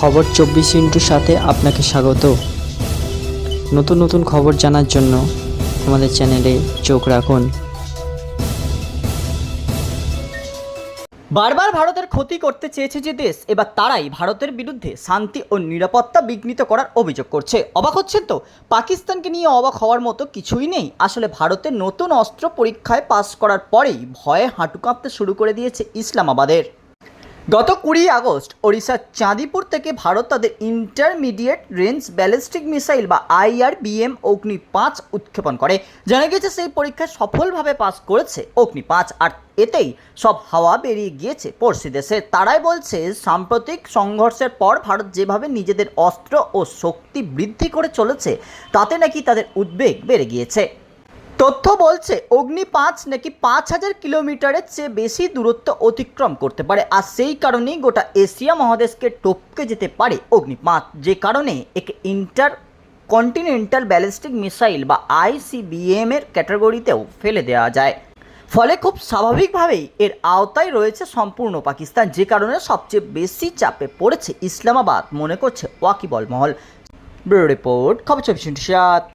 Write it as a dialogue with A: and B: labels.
A: খবর চব্বিশ ইন্টুর সাথে আপনাকে স্বাগত। নতুন নতুন খবর জানার জন্য আমাদের চ্যানেলে চোখ রাখুন।
B: বারবার ভারতের ক্ষতি করতে চেয়েছে যে দেশ, এবার তারাই ভারতের বিরুদ্ধে শান্তি ও নিরাপত্তা বিঘ্নিত করার অভিযোগ করছে। অবাক হচ্ছেন তো? পাকিস্তানকে নিয়ে অবাক হওয়ার মতো কিছুই নেই। আসলে ভারতের নতুন অস্ত্র পরীক্ষায় পাশ করার পরেই ভয়ে হাঁটু কাঁপতে শুরু করে দিয়েছে ইসলামাবাদের। গত কুড়ি আগস্ট, ওড়িশার চাঁদিপুর থেকে ভারত তাদের ইন্টারমিডিয়েট রেঞ্জ ব্যালিস্টিক মিসাইল বা আইআরবিএম অগ্নি পাঁচ উৎক্ষেপণ করে। জানা গেছে সেই পরীক্ষায় সফলভাবে পাস করেছে অগ্নি পাঁচ, আর এতেই সব হাওয়া বেরিয়ে গিয়েছে পড়শি দেশে। তারাই বলছে, সাম্প্রতিক সংঘর্ষের পর ভারত যেভাবে নিজেদের অস্ত্র ও শক্তি বৃদ্ধি করে চলেছে, তাতে নাকি তাদের উদ্বেগ বেড়ে গিয়েছে। তথ্য বলছে, অগ্নি পাঁচ নাকি পাঁচ হাজার কিলোমিটারের চেয়ে বেশি দূরত্ব অতিক্রম করতে পারে। আর সেই কারণেই গোটা এশিয়া মহাদেশকে টপকে যেতে পারে অগ্নি পাঁচ। যে কারণে একে ইন্টার কন্টিনেন্টাল ব্যালিস্টিক মিসাইল বা আইসিবিএম এর ক্যাটাগরিতেও ফেলে দেওয়া যায়। ফলে খুব স্বাভাবিকভাবেই এর আওতায় রয়েছে সম্পূর্ণ পাকিস্তান, যে কারণে সবচেয়ে বেশি চাপে পড়েছে ইসলামাবাদ, মনে করছে ওয়াকিবল মহল। ব্যুরো রিপোর্ট, খবর চব্বিশ